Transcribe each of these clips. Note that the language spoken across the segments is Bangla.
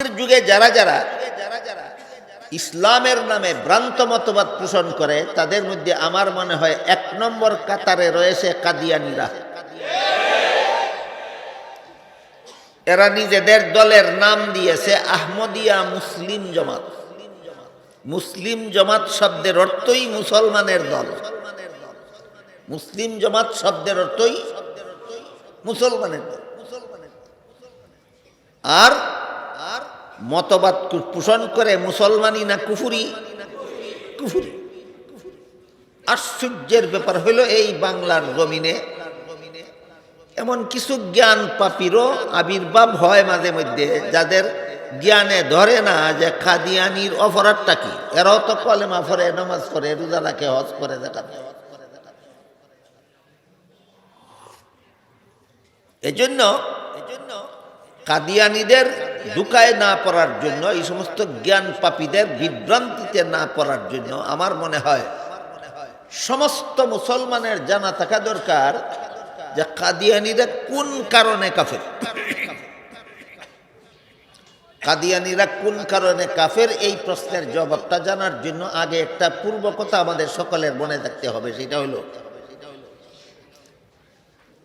যুগে যারা যারা ইসলামের নামে ভ্রান্ত মতবাদ পোষণ করে, তাদের মধ্যে আমার মনে হয় এক নম্বর কাতারে রয়েছে কাদিয়ানিরা। এরা নিজেদের দলের নাম দিয়েছে আহমদিয়া মুসলিম জমাত। মুসলিম জমাত শব্দের অর্থই মুসলমানের দল। মুসলিম জমাত শব্দের অর্থই মুসলমানের দল। আর মতবাদ পোষণ করে মুসলমানই না কুফুরি? কুফুরি। আশ্চর্যের ব্যাপার হইল এই বাংলার জমিনে এমন কিছু জ্ঞান পাপিরও আবির্ভাব হয় মাঝে মধ্যে, যাদের জ্ঞানে ধরে না যে খাদিয়ানির অপরাধটা কি। এরাও তো কলেমা ফরে নমাজ করে রোজা রাখে, হজ করে দেখাতে এজন্য এজন্য কাদিয়ানিদের দুকায় না পড়ার জন্য, এই সমস্ত জ্ঞান পাপীদের বিভ্রান্তিতে না পড়ার জন্য আমার মনে হয় সমস্ত মুসলমানের জানা থাকা দরকার যে কাদিয়ানিরা কোন কারণে কাফের? কাদিয়ানিরা কোন কারণে কাফের? এই প্রশ্নের জবাবটা জানার জন্য আগে একটা পূর্ব কথা আমাদের সকলের মনে থাকতে হবে, সেটা হলো,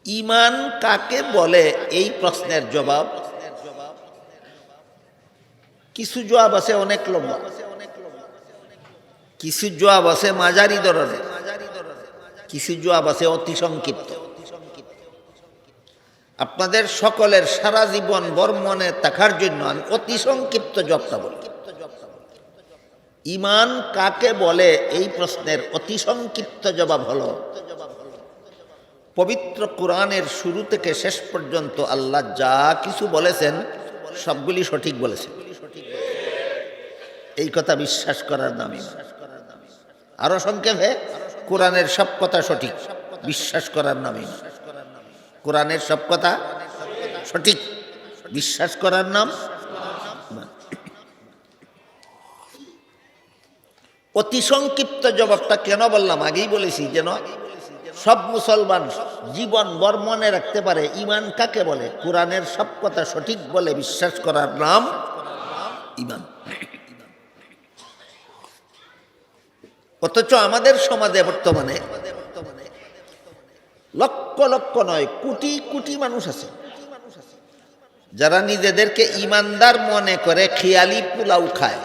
ইমান কাকে বলে? এই প্রশ্নের জবাব কিছু জবাব আছে অনেক লম্বা। কিছু জবাব আছে মাঝারি ধরনের। কিছু জবাব আছে অতি সংক্ষিপ্ত। আপনাদের সকলের সারা জীবন বর্মনে থাকার জন্য আমি অতি সংক্ষিপ্ত জবটা বলি। ইমান কাকে বলে? এই প্রশ্নের অতি সংক্ষিপ্ত জবাব হলো, পবিত্র কোরআনের শুরু থেকে শেষ পর্যন্ত আল্লাহ যা কিছু বলেছেন সবগুলি সঠিক বলেছেন। এই কথা বিশ্বাস করার নামই আরও সংক্ষেপে কোরআনের সব কথা সঠিক, বিশ্বাস করার নামই কোরআনের সব কথা সঠিক, বিশ্বাস করার নাম অতি সংক্ষিপ্ত জবাবটা কেন বললাম? আগেই বলেছি যেন সব মুসলমান জীবন বর মনে রাখতে পারে। ইমান কাকে বলে? কোরআনের সব কথা সঠিক বলে বিশ্বাস করার নাম ইমান। অথচ আমাদের সমাজে বর্তমানে লক্ষ লক্ষ নয়, কোটি কোটি মানুষ আছে। যারা নিজেদেরকে ইমানদার মনে করে খেয়ালি পোলাও খায়।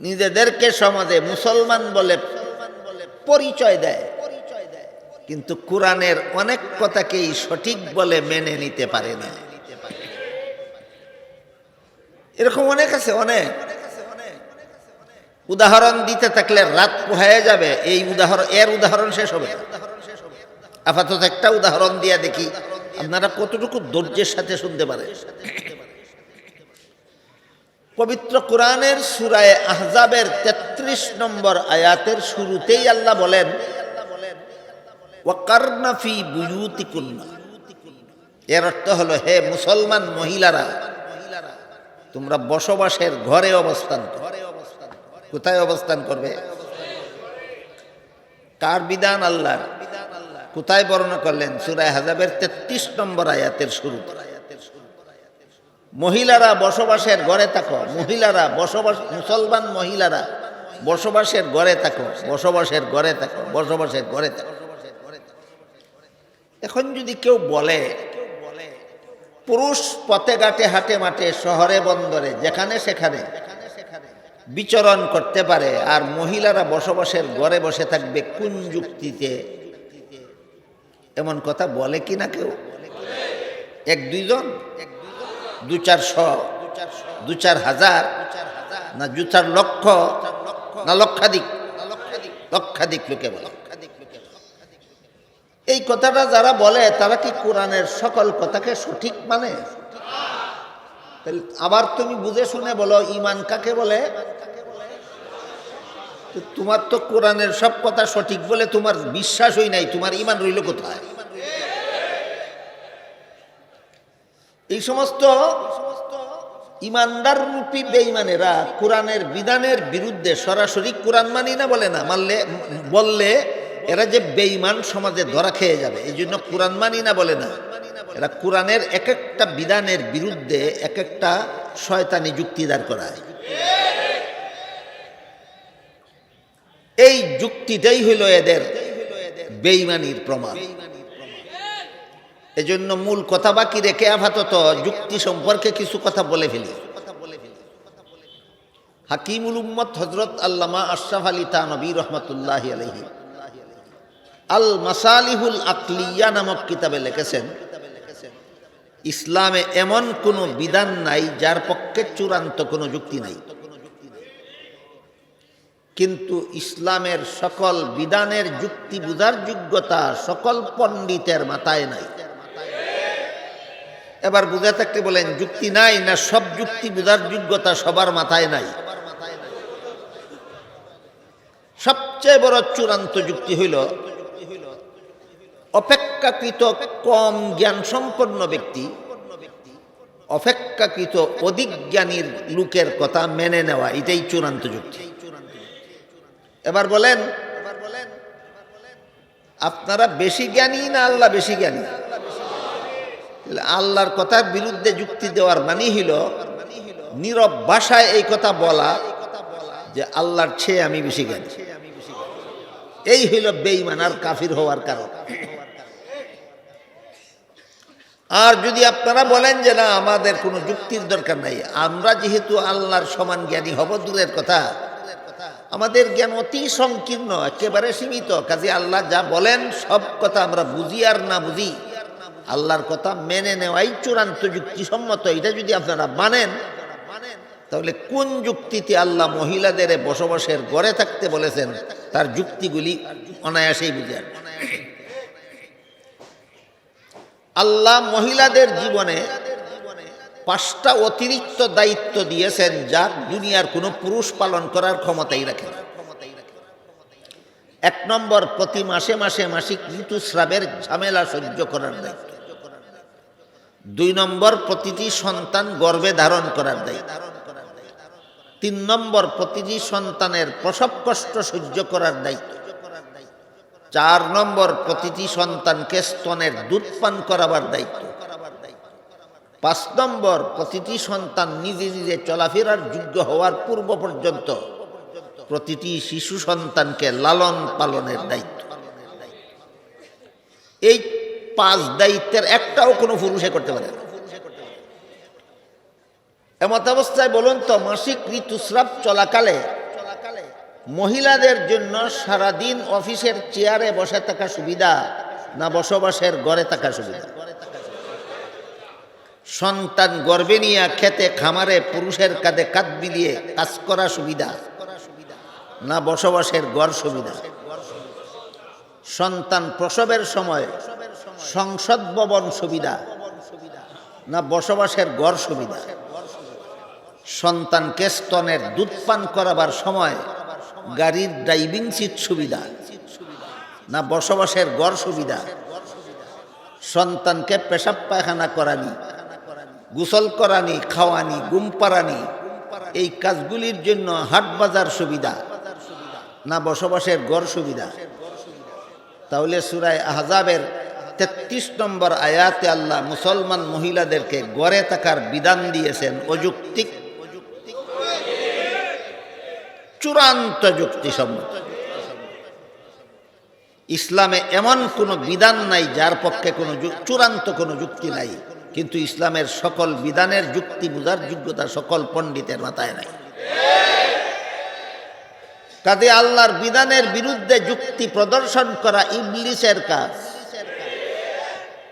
নিজেদেরকে সমাজে মুসলমান বলে পরিচয় দেয়। কিন্তু কোরআনের অনেক কথাকেই সঠিক বলে মেনে নিতে পারে না। এরকম অনেক আছে, অনেক। উদাহরণ দিতে থাকলে রাত পোহায় যাবে, এই উদাহরণ, এর উদাহরণ শেষ হবে। আপাতত একটা উদাহরণ দিয়ে দেখি, আপনারা কতটুকু ধৈর্যের সাথে শুনতে পারে। পবিত্র কোরআনের সুরায় আহজাবের ৩৩ নম্বর আয়াতের শুরুতেই আল্লাহ বলেন এর অর্থ হলো, হে মুসলমান মহিলারা, তোমরা বসবাসের ঘরে অবস্থান করো। কোথায় অবস্থান করবে? কার বিধান আল্লাহর? কোথায় বর্ণনা করলেন? সুরায় হাজাবের তেত্রিশ নম্বর আয়াতের শুরু। মহিলারা বসবাসের ঘরে থাকো। মহিলারা বসবাস, মুসলমান মহিলারা বসবাসের ঘরে থাকো। বসবাসের ঘরে থাকো। বসবাসের ঘরে থাকো। এখন যদি কেউ বলে, পুরুষ পথে ঘাটে, হাটে মাঠে, শহরে, বন্দরে, যেখানে সেখানে বিচরণ করতে পারে, আর মহিলারা বসবাসের ঘরে বসে থাকবে কোন যুক্তিতে? এমন কথা বলে কি না কেউ? এক দুইজন? দু চার চারশো? দু চার হাজার? না দু চার লক্ষ? না লক্ষাধিক? লক্ষাধিক লোকে বলে। এই কথাটা যারা বলে, তারা কি কোরআনের সকল কথাকে সঠিক মানে? তাহলে আবার তুমি বুঝে শুনে বলো, ইমান কাকে বলে? তোমার তো কোরআনের সব কথা সঠিক বলে তোমার বিশ্বাসই নাই, তোমার ইমান রইল কোথায়? এই সমস্ত ইমানদার রূপী বেঈমানেরা কোরআনের বিধানের বিরুদ্ধে সরাসরি কোরআন মানি না বলে না, মানলে, বললে এরা যে বেঈমান সমাজে ধরা খেয়ে যাবে, এই জন্য কোরআন মানি না বলে না। এরা কোরআনের এক একটা বিধানের বিরুদ্ধে এক একটা শয়তানি যুক্তি দাঁড় করায়। এই যুক্তিটাই হইল এদের বেইমানির প্রমাণ। এজন্য মূল কথা বাকি রেখে আপাতত যুক্তি সম্পর্কে কিছু কথা বলে ফেলি। হাকিমুল উম্মত হজরত আল্লামা আশরাফ আলী তানবী রহমতুল্লাহ আলহি আল মাসালিহুল আকলিয়া নামক কিতাবে লিখেছেন ইসলামে এমন কোনো বিধান নাই যার পক্ষে চূড়ান্ত কোনো যুক্তি নাই। কিন্তু ইসলামের সকল বিধানের যুক্তি বুঝার যোগ্যতা সকল পণ্ডিতের মাথায় নাই। এবার বুঝে থাকতে বলেন, যুক্তি নাই না সব যুক্তি বুঝার যোগ্যতা সবার মাথায় নাই। সবচেয়ে বড় চূড়ান্ত যুক্তি হইল অপেক্ষাকৃত কম জ্ঞান সম্পন্ন ব্যক্তি, অপেক্ষাকৃত অধিক জ্ঞানীর লোকের কথা মেনে নেওয়া, এটাই চূড়ান্ত যুক্তি। এবার বলেন, আপনারা বেশি জ্ঞানী না আল্লাহ বেশি জ্ঞানী? আল্লাহর কথার বিরুদ্ধে যুক্তি দেওয়ার মানে হইল নীরব ভাষায় এই কথা বলা যে আল্লাহর চেয়ে আমি বেশি জ্ঞানী। এই হইল বেইমান আর কাফির হওয়ার কারণ। আর যদি আপনারা বলেন যে না, আমাদের কোনো যুক্তির দরকার নাই, আমরা যেহেতু আল্লাহর সমান জ্ঞানী হব, দূরের কথা। আমাদের জ্ঞান অতি সংকীর্ণ, একেবারে সীমিত, কাজে আল্লাহ যা বলেন, সব কথা আমরা বুঝি আর না বুঝি। আল্লাহর কথা মেনে নেওয়াই চূড়ান্ত যুক্তিসম্মত, এটা যদি আপনারা মানেন, তাহলে কোন যুক্তিতে আল্লাহ মহিলাদের বসবাসের গড়ে থাকতে বলেছেন, তার যুক্তিগুলি অনায়াসেই বুঝেন আল্লাহ মহিলাদের জীবনে পাঁচটা অতিরিক্ত দায়িত্ব দিয়েছেন যা দুনিয়ার কোনো পুরুষ পালন করার ক্ষমতাই রাখে। এক নম্বর, প্রতি মাসে মাসে মাসিক ঋতুস্রাবের ঝামেলা সহ্য করার দায়িত্ব। দুই নম্বর, প্রতিটি সন্তান গর্ভে ধারণ করার দায়িত্ব। তিন নম্বর, প্রতিটি সন্তানের প্রসব কষ্ট সহ্য করার দায়িত্ব। চার নম্বর প্রতিটি সন্তানকে স্তনের দুধ পান করাবার দায়িত্ব। পাঁচ নম্বর প্রতিটি সন্তান নিজে নিজে চলাফেরার যোগ্য হওয়ার পূর্ব পর্যন্ত প্রতিটি শিশু সন্তানকে লালন পালনের দায়িত্ব। এই পাঁচ দায়িত্বের একটাও কোনো পুরুষে করতে পারে না। এমত অবস্থায় বলুন তো, মাসিক ঋতুস্রাব চলাকালে মহিলাদের জন্য সারাদিন অফিসের চেয়ারে বসে থাকা সুবিধা না বসবাসের গড়ে থাকা সুবিধা? সন্তান গর্বে নিয়ে খেতে, খামারে পুরুষের কাঁধে কাঁধ মিলিয়ে কাজ করা সুবিধা না বসবাসের গড় সুবিধা? সন্তান প্রসবের সময় সংসদ ভবন সুবিধা না বসবাসের গড় সুবিধা? সন্তানকে স্তনের দুধ পান করাবার সময় গাড়ির ড্রাইভিং সিট সুবিধা, না বসবাসের গড় সুবিধা, সন্তানকে পেশাব পায়খানা করানি, গোসল করানি, খাওয়ানি গুম পারানি এই কাজগুলির জন্য হাট বাজার সুবিধা, না বসবাসের গড় সুবিধা। তাহলে সুরায় আহজাবের তেত্রিশ নম্বর আয়াতে আল্লাহ মুসলমান মহিলাদেরকে গড়ে থাকার বিধান দিয়েছেন অযুক্তিক চূড়ান্ত যুক্তিসম্মত। ইসলামে এমন কোনো বিধান নাই যার পক্ষে কোনো চূড়ান্ত কোনো যুক্তি নাই। কিন্তু ইসলামের সকল বিধানের যুক্তি বোঝার যোগ্যতা সকল পণ্ডিতের মাথায় নাই। কাজে আল্লাহর বিধানের বিরুদ্ধে যুক্তি প্রদর্শন করা ইবলিসের কাজ।